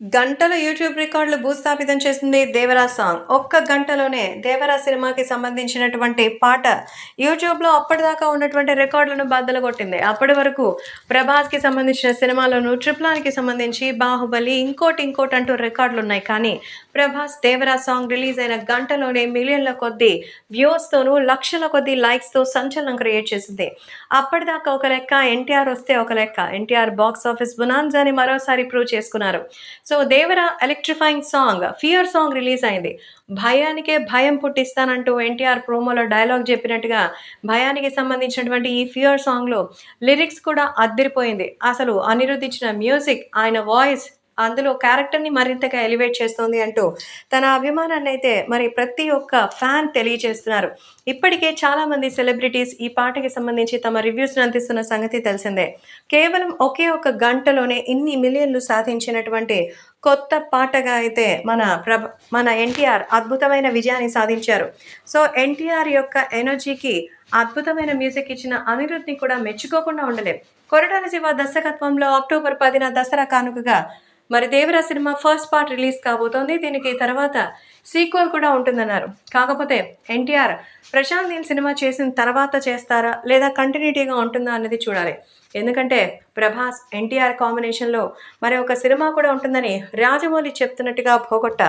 గంటల యూట్యూబ్ రికార్డులు భూస్థాపితం చేసింది దేవరా సాంగ్. ఒక్క గంటలోనే దేవరా సినిమాకి సంబంధించినటువంటి పాట యూట్యూబ్లో అప్పటిదాకా ఉన్నటువంటి రికార్డులను బద్దలు కొట్టింది. అప్పటి వరకు ప్రభాస్కి సంబంధించిన సినిమాలను ట్రిప్లాన్కి సంబంధించి బాహుబలి ఇంకోటి ఇంకోటి అంటూ రికార్డులు ఉన్నాయి కానీ ప్రభాస్ దేవరా సాంగ్ రిలీజ్ అయిన గంటలోనే మిలియన్ల కొద్దీ వ్యూస్తోనూ లక్షల కొద్దీ లైక్స్తో సంచలనం క్రియేట్ చేసింది. అప్పటిదాకా ఒక లెక్క ఎన్టీఆర్ వస్తే ఒక లెక్క. ఎన్టీఆర్ బాక్స్ ఆఫీస్ బునాన్జాని మరోసారి ప్రూవ్ చేసుకున్నారు. So Devara electrifying song fear song release అయింది. భయానికే భయం పుట్టిస్తానంటూ ఎన్టీఆర్ ప్రోమోలో డైలాగ్ చెప్పినట్టుగా భయానికి సంబంధించినటువంటి ఈ ఫియర్ సాంగ్లో లిరిక్స్ కూడా అద్దరిపోయింది. అసలు అనిరుద్ధ్ ఇచ్చిన మ్యూజిక్ ఆయన వాయిస్ అందులో క్యారెక్టర్ని మరింతగా ఎలివేట్ చేస్తోంది అంటూ తన అభిమానాన్ని అయితే మరి ప్రతి ఒక్క ఫ్యాన్ తెలియజేస్తున్నారు ఇప్పటికే చాలామంది సెలబ్రిటీస్ ఈ పాటకి సంబంధించి తమ రివ్యూస్ని అందిస్తున్న సంగతి తెలిసిందే. కేవలం ఒకే ఒక గంటలోనే ఇన్ని మిలియన్లు సాధించినటువంటి కొత్త పాటగా అయితే మన ప్రభ మన ఎన్టీఆర్ అద్భుతమైన విజయాన్ని సాధించారు. సో ఎన్టీఆర్ యొక్క ఎనర్జీకి అద్భుతమైన మ్యూజిక్ ఇచ్చిన అనిరుద్ని కూడా మెచ్చుకోకుండా ఉండలేం. కొరటాల శివ దర్శకత్వంలో అక్టోబర్ పదిన దసరా కానుకగా మరి Devara cinema first part release కాబోతోంది. దీనికి తర్వాత సీక్వెల్ కూడా ఉంటుందన్నారు. కాకపోతే ఎన్టీఆర్ ప్రశాంత్ దీని సినిమా చేసిన తర్వాత చేస్తారా లేదా కంటిన్యూటీగా ఉంటుందా అనేది చూడాలి. ఎందుకంటే ప్రభాస్ ఎన్టీఆర్ కాంబినేషన్లో మరి ఒక సినిమా కూడా ఉంటుందని రాజమౌళి చెప్తున్నట్టుగా పోగొట్ట